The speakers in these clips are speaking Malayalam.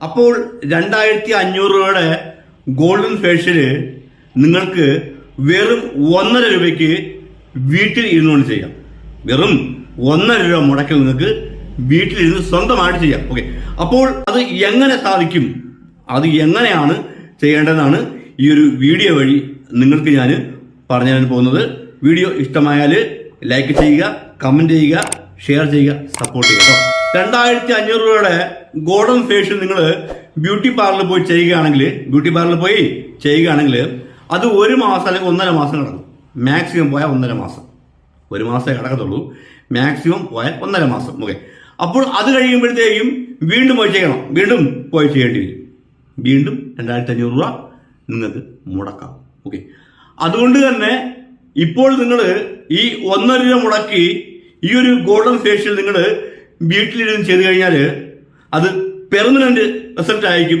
അപ്പോൾ രണ്ടായിരത്തി അഞ്ഞൂറ് രൂപയുടെ ഗോൾഡൻ ഫേഷ്യൽ നിങ്ങൾക്ക് വെറും ഒന്നര രൂപയ്ക്ക് വീട്ടിൽ ഇരുന്നുകൊണ്ട് ചെയ്യാം. വെറും ഒന്നര രൂപ മുടക്കി നിങ്ങൾക്ക് വീട്ടിലിരുന്ന് സ്വന്തമായിട്ട് ചെയ്യാം. ഓക്കെ അപ്പോൾ അത് എങ്ങനെ സാധിക്കും? അത് എങ്ങനെയാണ് ചെയ്യേണ്ടതെന്നാണ് ഈ ഒരു വീഡിയോ വഴി നിങ്ങൾക്ക് ഞാൻ പറഞ്ഞു തരാൻ പോകുന്നത്. വീഡിയോ ഇഷ്ടമായാൽ ലൈക്ക് ചെയ്യുക കമന്റ് ചെയ്യുക ഷെയർ ചെയ്യുക സപ്പോർട്ട് ചെയ്യുക രണ്ടായിരത്തി അഞ്ഞൂറ് രൂപയുടെ ഗോൾഡൻ ഫേഷ്യൽ നിങ്ങൾ ബ്യൂട്ടി പാർലറിൽ പോയി ചെയ്യുകയാണെങ്കിൽ ബ്യൂട്ടി പാർലറിൽ പോയി ചെയ്യുകയാണെങ്കിൽ അത് ഒരു മാസം അല്ലെങ്കിൽ ഒന്നര മാസം കിടക്കും മാക്സിമം പോയാൽ ഒന്നര മാസം. ഒരു മാസമേ കിടക്കത്തുള്ളൂ മാക്സിമം പോയാൽ ഒന്നര മാസം. ഓക്കെ അപ്പോൾ അത് കഴിയുമ്പോഴത്തേക്കും വീണ്ടും പോയി ചെയ്യണം. വീണ്ടും പോയി ചെയ്യേണ്ടി വരും. വീണ്ടും രണ്ടായിരത്തി അഞ്ഞൂറ് രൂപ നിങ്ങൾക്ക് മുടക്കാം. ഓക്കെ അതുകൊണ്ട് തന്നെ ഇപ്പോൾ നിങ്ങൾ ഈ ഒന്നര രൂപ മുടക്കി ഈ ഒരു ഗോൾഡൻ ഫേഷ്യൽ നിങ്ങൾ വീട്ടിലിരുന്ന് ചെയ്ത് കഴിഞ്ഞാൽ അത് പെർമനന്റ് റിസൾട്ട് ആയിരിക്കും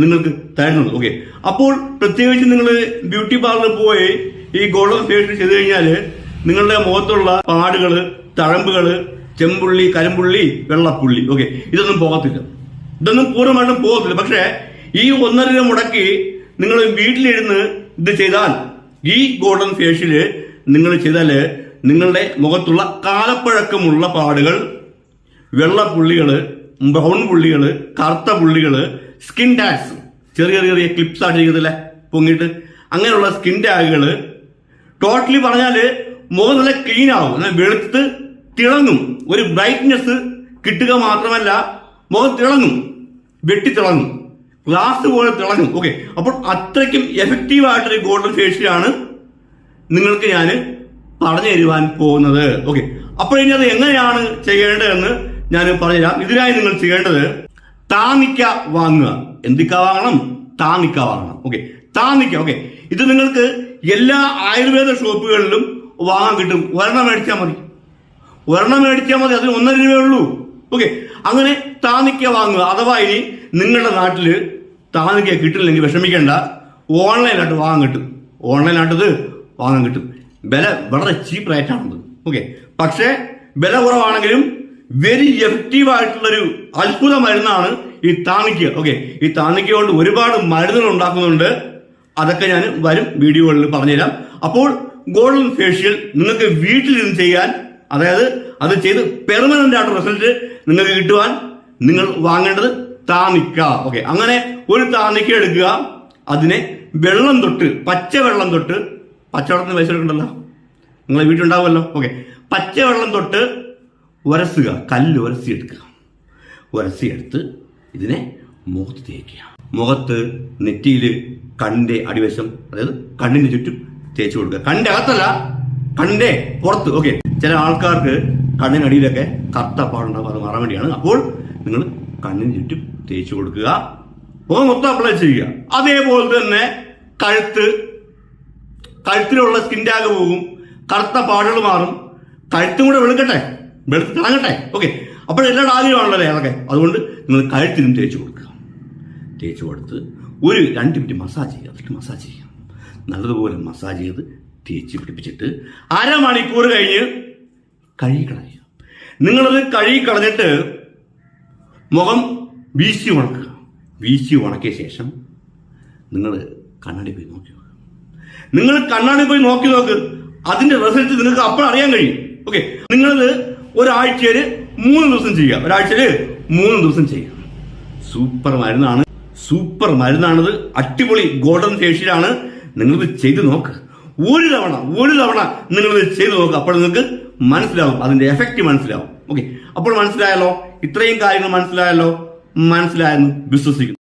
നിങ്ങൾക്ക് തരുന്നത്. ഓക്കെ അപ്പോൾ പ്രത്യേകിച്ച് നിങ്ങൾ ബ്യൂട്ടി പാർലറിൽ പോയി ഈ ഗോൾഡൻ ഫേഷ്യൽ ചെയ്ത് കഴിഞ്ഞാൽ നിങ്ങളുടെ മുഖത്തുള്ള പാടുകൾ തഴമ്പുകൾ ചെമ്പുള്ളി കരിമ്പുള്ളി വെള്ളപ്പുള്ളി. ഓക്കെ ഇതൊന്നും പോകത്തില്ല. ഇതൊന്നും പൂർണമായിട്ടും പോകത്തില്ല. പക്ഷേ ഈ ഒന്നര മുടക്കി നിങ്ങൾ വീട്ടിലിരുന്ന് ഇത് ചെയ്താൽ ഈ ഗോൾഡൻ ഫേഷ്യൽ നിങ്ങൾ ചെയ്താൽ നിങ്ങളുടെ മുഖത്തുള്ള കാലപ്പഴക്കമുള്ള പാടുകൾ വെള്ള പുള്ളികൾ ബ്രൗൺ പുള്ളികൾ കറുത്ത പുള്ളികൾ സ്കിൻ ടാഗ്സ് ചെറിയ ചെറിയ ചെറിയ ക്ലിപ്സ് ആയിട്ട് ചെയ്തല്ലേ പൊങ്ങിയിട്ട്. അങ്ങനെയുള്ള സ്കിൻ ടാഗുകൾ ടോട്ടലി പറഞ്ഞാൽ മുഖം നല്ല ക്ലീൻ ആവും വെളുത്ത് തിളങ്ങും. ഒരു ബ്രൈറ്റ്നെസ് കിട്ടുക മാത്രമല്ല മുഖം തിളങ്ങും വെട്ടി തിളങ്ങും ഗ്ലാസ് പോലെ തിളങ്ങും. ഓക്കെ. അപ്പോൾ അത്രയ്ക്കും എഫക്റ്റീവ് ആയിട്ടൊരു ഗോൾഡൻ ഫേഷ്യലാണ് നിങ്ങൾക്ക് ഞാൻ പറഞ്ഞു തരുവാൻ പോകുന്നത്. ഓക്കെ അപ്പോൾ ഇനി അത് എങ്ങനെയാണ് ചെയ്യേണ്ടതെന്ന് ഞാൻ പറഞ്ഞുതരാം. ഇതിനായി നിങ്ങൾ ചെയ്യേണ്ടത് താമിക്ക വാങ്ങുക. എന്തിക്ക വാങ്ങണം? താമിക്ക വാങ്ങണം. ഓക്കെ താമിക്ക ഓക്കെ ഇത് നിങ്ങൾക്ക് എല്ലാ ആയുർവേദ ഷോപ്പുകളിലും വാങ്ങാൻ കിട്ടും. ഒരെണ്ണം മേടിച്ചാൽ മതി. ഒരെണ്ണം മേടിച്ചാൽ മതി. അതിന് ഒന്നര രൂപയേ ഉള്ളൂ. ഓക്കെ അങ്ങനെ താനിക്ക വാങ്ങുക. അഥവാ ഇനി നിങ്ങളുടെ നാട്ടിൽ താനിക്ക കിട്ടില്ലെങ്കിൽ വിഷമിക്കേണ്ട. ഓൺലൈനായിട്ട് വാങ്ങാൻ കിട്ടും. ഓൺലൈനായിട്ടത് വാങ്ങാൻ കിട്ടും. വില വളരെ ചീപ്പ് റേറ്റാണത് ഓക്കെ പക്ഷേ വില കുറവാണെങ്കിലും വെരി എഫക്റ്റീവ് ആയിട്ടുള്ളൊരു അത്ഭുത മരുന്നാണ് ഈ താണിക്ക. ഓക്കെ ഈ താണിക്ക കൊണ്ട് ഒരുപാട് മരുന്നുകൾ ഉണ്ടാക്കുന്നുണ്ട്. അതൊക്കെ ഞാൻ വരും വീഡിയോകളിൽ പറഞ്ഞുതരാം. അപ്പോൾ ഗോൾഡൻ ഫേഷ്യൽ നിങ്ങൾക്ക് വീട്ടിലിരുന്ന് ചെയ്യാൻ അതായത് അത് ചെയ്ത് പെർമനന്റ് ആയിട്ട് റിസൾട്ട് നിങ്ങൾക്ക് കിട്ടുവാൻ നിങ്ങൾ വാങ്ങേണ്ടത് താണിക്ക. ഓക്കെ അങ്ങനെ ഒരു താണിക്ക എടുക്കുക. അതിനെ വെള്ളം തൊട്ട് പച്ച വെള്ളം തൊട്ട് പച്ചവെള്ളത്തിന് പൈസ എടുക്കണ്ടല്ലോ നിങ്ങളെ വീട്ടിലുണ്ടാവുമല്ലോ? ഓക്കെ. പച്ചവെള്ളം തൊട്ട് ഉരസുക കല്ല് ഉരസി എടുക്കുക ഉരസി എടുത്ത് ഇതിനെ മുഖത്ത് തേക്കുക. മുഖത്ത് നെറ്റിയിൽ കണ്ണിന്റെ അടിവശം അതായത് കണ്ണിന് ചുറ്റും തേച്ച് കൊടുക്കുക. കണ്ണിന്റെ അകത്തല്ല കണ്ണിന്റെ പുറത്ത്. ഓക്കെ. ചില ആൾക്കാർക്ക് കണ്ണിനടിയിലൊക്കെ കറുത്ത പാടുണ്ടാവും. അത് മാറാൻ വേണ്ടിയാണ്. അപ്പോൾ നിങ്ങൾ കണ്ണിന് ചുറ്റും തേച്ച് കൊടുക്കുക. മുഖം മൊത്തം അപ്ലൈ ചെയ്യുക. അതേപോലെ തന്നെ കഴുത്ത് കഴുത്തിലുള്ള സ്കിൻ ടാഗ് പോകും. കറുത്ത പാടുകൾ മാറും. കഴുത്തും കൂടെ വെളുക്കട്ടെ വെളുത്ത് തിളങ്ങട്ടെ? ഓക്കെ അപ്പോൾ എല്ലാ ആഗ്രഹമാണല്ലോ അതൊക്കെ. അതുകൊണ്ട് നിങ്ങൾ കഴുത്തിനും തേച്ച് കൊടുക്കുക. തേച്ച് കൊടുത്ത് ഒരു രണ്ട് മിനിറ്റ് മസാജ് ചെയ്യുക. അതിട്ട് മസാജ് ചെയ്യുക. നല്ലതുപോലെ മസാജ് ചെയ്ത് തേച്ച് പിടിപ്പിച്ചിട്ട് അരമണിക്കൂർ കഴിഞ്ഞ് കഴുകി കളയുക നിങ്ങളത് കഴുകി കളഞ്ഞിട്ട് മുഖം വീശി ഉണക്കുക. വീശി ഉണക്കിയ ശേഷം നിങ്ങൾ കണ്ണടി പോയി നോക്കുക. നിങ്ങൾ കണ്ണാടി പോയി നോക്കി നോക്ക്. അതിന്റെ റിസൾട്ട് നിങ്ങൾക്ക് അപ്പോൾ അറിയാൻ കഴിയും. ഓക്കെ നിങ്ങളത് ഒരാഴ്ചയിൽ മൂന്ന് ദിവസം ചെയ്യുക. ഒരാഴ്ചയിൽ മൂന്ന് ദിവസം ചെയ്യുക. സൂപ്പർ മരുന്നാണ്. സൂപ്പർ മരുന്നാണത്. അടിപൊളി ഗോൾഡൻ ഫേഷ്യലാണ്. നിങ്ങളിത് ചെയ്ത് നോക്ക്. ഒരു തവണ ഒരു തവണ നിങ്ങളിത് ചെയ്ത് നോക്ക്. അപ്പോൾ നിങ്ങൾക്ക് മനസ്സിലാവും. അതിന്റെ എഫക്റ്റ് മനസ്സിലാവും. ഓക്കെ അപ്പോൾ മനസ്സിലായല്ലോ? ഇത്രയും കാര്യങ്ങൾ മനസ്സിലായല്ലോ? മനസ്സിലായെന്ന് വിശ്വസിക്കുന്നു.